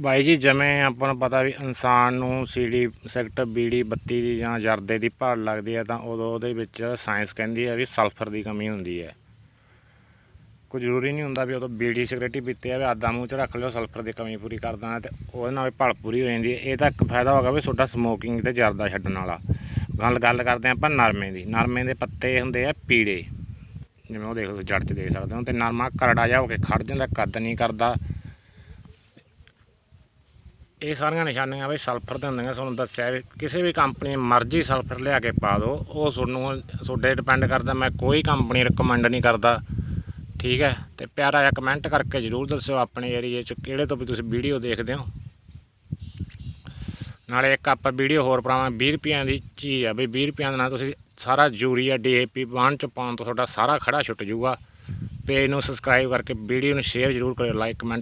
ਬਾਈ ਜੀ, ਜਿਵੇਂ ਆਪਾਂ ਨੂੰ ਪਤਾ ਵੀ ਇਨਸਾਨ ਨੂੰ ਸੀਡੀ ਸੈਕਟਰ ਬੀੜੀ ਬੱਤੀ ਦੀ ਜਾਂ ਜਰਦੇ ਦੀ ਭਾਲ ਲੱਗਦੀ ਹੈ, ਤਾਂ ਉਦੋਂ ਉਹਦੇ ਵਿੱਚ ਸਾਇੰਸ ਕਹਿੰਦੀ ਹੈ ਵੀ ਸਲਫਰ ਦੀ ਕਮੀ ਹੁੰਦੀ ਹੈ। ਕੋਈ ਜ਼ਰੂਰੀ ਨਹੀਂ ਹੁੰਦਾ ਵੀ ਉਦੋਂ ਬੀੜੀ ਸਿਗਰਟ ਹੀ ਪੀਤੇ ਆ ਵੀ ਆਦਾ ਮੂੰਹ 'ਚ ਰੱਖ ਲਿਓ, ਸਲਫਰ ਦੀ ਕਮੀ ਪੂਰੀ ਕਰ ਦਾਂ ਤੇ ਉਹਦੇ ਨਾਲ ਵੀ ਭਲ ਪੂਰੀ ਹੋ ਜਾਂਦੀ ਹੈ। ਇਹ ਤਾਂ ਇੱਕ ਫਾਇਦਾ ਹੋਗਾ ਵੀ ਤੁਹਾਡਾ ਸਮੋਕਿੰਗ ਤੇ ਜਰਦਾ ਛੱਡਣ ਵਾਲਾ। ਗੱਲ ਗੱਲ ਕਰਦੇ ਹਾਂ ਆਪਾਂ ਨਰਮੇ ਦੀ। ਨਰਮੇ ਦੇ ਪੱਤੇ ਹੁੰਦੇ ਆ ਪੀੜੇ ਜਿਵੇਂ ਉਹ ਦੇਖ ਲਓ, ਜੜ 'ਚ ਦੇਖ ਸਕਦੇ ਹੋ ਤੇ ਨਰਮਾ ਕਰੜਾ ਜਾ ਹੋ ਕੇ ਖੜ ਜਾਂਦਾ, ਕੱਦ ਨਹੀਂ ਕਰਦਾ। ਇਹ ਸਾਰੀਆਂ ਨਿਸ਼ਾਨੀਆਂ ਵੀ ਸਲਫਰ ਦੇ ਹੁੰਦੀਆਂ, ਤੁਹਾਨੂੰ ਦੱਸਿਆ ਵੀ ਕਿਸੇ ਵੀ ਕੰਪਨੀ ਮਰਜ਼ੀ ਸਲਫਰ ਲਿਆ ਕੇ ਪਾ ਦਿਓ, ਉਹ ਤੁਹਾਨੂੰ ਤੁਹਾਡੇ ਡਿਪੈਂਡ ਕਰਦਾ, ਮੈਂ ਕੋਈ ਕੰਪਨੀ ਰეკਮੈਂਡ ਨਹੀਂ ਕਰਦਾ, ਠੀਕ ਹੈ? ਤੇ ਪਿਆਰਾ ਜਿਹਾ ਕਮੈਂਟ ਕਰਕੇ ਜਰੂਰ ਦੱਸਿਓ ਆਪਣੇ ਏਰੀਏ 'ਚ ਕਿਹੜੇ ਤੋਂ ਵੀ ਤੁਸੀਂ ਵੀਡੀਓ ਦੇਖਦੇ ਹੋ। ਨਾਲੇ ਇੱਕ ਆਪਾਂ ਵੀਡੀਓ ਹੋਰ ਪਾਵਾਂ 20 ਰੁਪਈਆਂ ਦੀ ਚੀਜ਼ ਆ ਬਈ 20 ਰੁਪਈਆਂ ਦੇ ਨਾਲ ਤੁਸੀਂ ਸਾਰਾ ਯੂਰੀਆ ਡੀਏਪੀ ਵਾਹਣ ਚ ਪਾਉਣ ਤੋਂ ਤੁਹਾਡਾ ਸਾਰਾ ਖੜਾ ਛੁੱਟ ਜਾਊਗਾ। ਪੇਜ ਨੂੰ ਸਬਸਕ੍ਰਾਈਬ ਕਰਕੇ ਵੀਡੀਓ ਨੂੰ ਸ਼ੇਅਰ ਜਰੂਰ ਕਰਿਓ ਲਾਈਕ ਕਮੈਂਟ